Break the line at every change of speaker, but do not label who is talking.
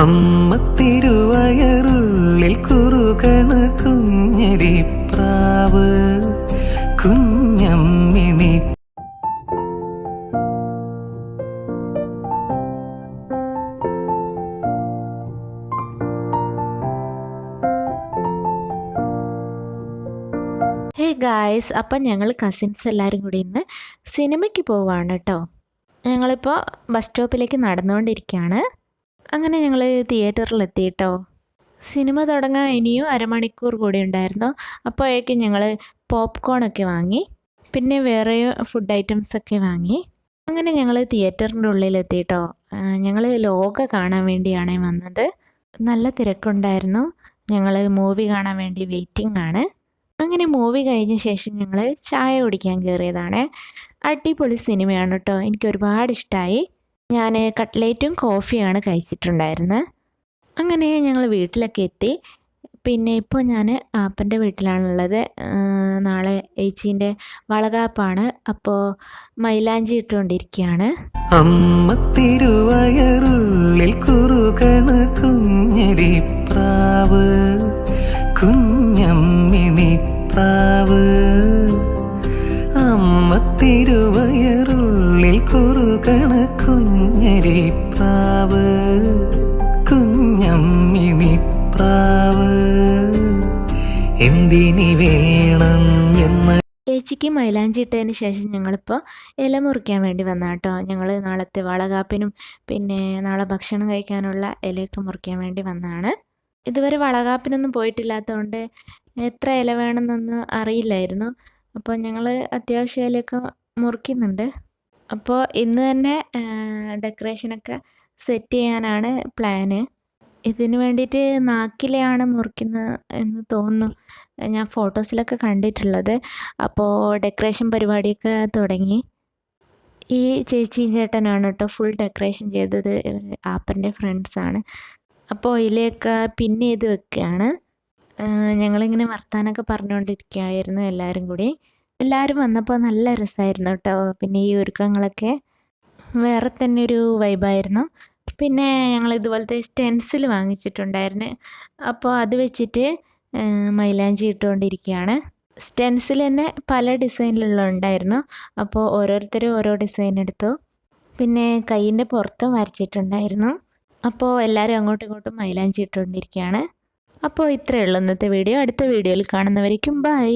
അമ്മ തിരുവയറുള്ളിൽ കുറുകണ് കുഞ്ഞരിപ്രാവ്. കുഞ്ഞമ്മിണി.
Hey guys അപ്പം ഞങ്ങൾ കസിൻസ് എല്ലാവരും കൂടി ഇന്ന് സിനിമയ്ക്ക് പോവാണ് കേട്ടോ. ഞങ്ങളിപ്പോൾ ബസ് സ്റ്റോപ്പിലേക്ക് നടന്നുകൊണ്ടിരിക്കുകയാണ്. അങ്ങനെ ഞങ്ങൾ തിയേറ്ററിലെത്തിയിട്ടോ. സിനിമ തുടങ്ങാൻ ഇനിയും അരമണിക്കൂർ കൂടി ഉണ്ടായിരുന്നു. അപ്പോഴേക്കും ഞങ്ങൾ പോപ്കോണൊക്കെ വാങ്ങി. പിന്നെ വേറെ ഫുഡ് ഐറ്റംസൊക്കെ വാങ്ങി. അങ്ങനെ ഞങ്ങൾ തിയേറ്ററിന്റെ ഉള്ളിലെത്തിയിട്ടോ. ഞങ്ങൾ ലോക കാണാൻ വേണ്ടിയാണ് വന്നത്. നല്ല തിരക്കുണ്ടായിരുന്നു. ഞങ്ങൾ മൂവി കാണാൻ വേണ്ടി വെയിറ്റിംഗ് ആണ് അങ്ങനെ മൂവി കഴിഞ്ഞ ശേഷം ഞങ്ങൾ ചായ കുടിക്കാൻ കയറിയതാണ്. അടിപൊളി സിനിമയാണ് കേട്ടോ. എനിക്ക് ഒരുപാട് ഇഷ്ടമായി ഞാൻ കട്ട്ലേറ്റും കോഫിയാണ് കഴിച്ചിട്ടുണ്ടായിരുന്നത് അങ്ങനെ ഞങ്ങൾ വീട്ടിലൊക്കെ എത്തി. പിന്നെ ഇപ്പോൾ ഞാൻ ആപ്പന്റെ വീട്ടിലാണുള്ളത്. നാളെ ഏച്ചീന്റെ വളകാപ്പാണ്. അപ്പോൾ മൈലാഞ്ചി ഇട്ടുകൊണ്ടിരിക്കുകയാണ്
അമ്മ തിരുവയറുള്ളിൽ കുറുകണ് കുഞ്ഞരി പ്രാവ് കുഞ്ഞമ്മിണി പ്രാവ് അമ്മ തിരുവയറുള്ളിൽ കുറുകണ കുഞ്ഞരിപ്രാവ് കുഞ്ഞമ്മിണി പ്രാവ് എന്തിനി വേണം എന്ന്
ചേച്ചിക്ക് മൈലാഞ്ചി ഇട്ടതിന് ശേഷം ഞങ്ങളിപ്പോൾ ഇല മുറിക്കാൻ വേണ്ടി വന്ന കേട്ടോ ഞങ്ങൾ നാളത്തെ വളകാപ്പിനും പിന്നെ നാളെ ഭക്ഷണം കഴിക്കാനുള്ള ഇലയൊക്കെ മുറിക്കാൻ വേണ്ടി വന്നതാണ് ഇതുവരെ വളകാപ്പിനൊന്നും പോയിട്ടില്ലാത്തതുകൊണ്ട് എത്ര ഇല വേണമെന്നൊന്നും അറിയില്ലായിരുന്നു. അപ്പോൾ ഞങ്ങൾ അത്യാവശ്യം ഇലയൊക്കെ മുറിക്കുന്നുണ്ട്. അപ്പോൾ ഇന്ന് തന്നെ ഡെക്കറേഷനൊക്കെ സെറ്റ് ചെയ്യാനാണ് പ്ലാന്. ഇതിന് വേണ്ടിയിട്ട് നാക്കിലെയാണ് മുറിക്കുന്നത് എന്ന് തോന്നുന്നു. ഞാൻ ഫോട്ടോസിലൊക്കെ കണ്ടിട്ടുള്ളത്. അപ്പോൾ ഡെക്കറേഷൻ പരിപാടിയൊക്കെ തുടങ്ങി. ഈ ചേച്ചിയും ചേട്ടനാണ് കേട്ടോ ഫുൾ ഡെക്കറേഷൻ ചെയ്തത്. ആപ്പന്റെ ഫ്രണ്ട്സാണ് അപ്പോൾ ഇതിലേക്ക് പിൻ ചെയ്ത് വെക്കുകയാണ്. ഞങ്ങളിങ്ങനെ വർത്താനൊക്കെ പറഞ്ഞുകൊണ്ടിരിക്കുകയായിരുന്നു എല്ലാവരും കൂടി. എല്ലാവരും വന്നപ്പോൾ നല്ല രസമായിരുന്നു കേട്ടോ പിന്നെ ഈ ഒരുക്കങ്ങളൊക്കെ വേറെ തന്നെ ഒരു വൈബായിരുന്നു പിന്നെ ഞങ്ങൾ ഇതുപോലത്തെ സ്റ്റെൻസിൽ വാങ്ങിച്ചിട്ടുണ്ടായിരുന്നു. അപ്പോൾ അത് വെച്ചിട്ട് മൈലാഞ്ചി ഇട്ടുകൊണ്ടിരിക്കുകയാണ് സ്റ്റെൻസിൽ തന്നെ പല ഡിസൈനിലുള്ള ഉണ്ടായിരുന്നു. അപ്പോൾ ഓരോരുത്തരും ഓരോ ഡിസൈൻ എടുത്തു. പിന്നെ കൈയിന്റെ പുറത്തും വരച്ചിട്ടുണ്ടായിരുന്നു. അപ്പോൾ എല്ലാവരും അങ്ങോട്ടും ഇങ്ങോട്ടും മൈലാഞ്ചി ഇട്ടുകൊണ്ടിരിക്കുകയാണ് അപ്പോൾ ഇത്രയേ ഉള്ളൂ ഇന്നത്തെ വീഡിയോ അടുത്ത വീഡിയോയിൽ കാണുന്നവരേക്കും ബൈ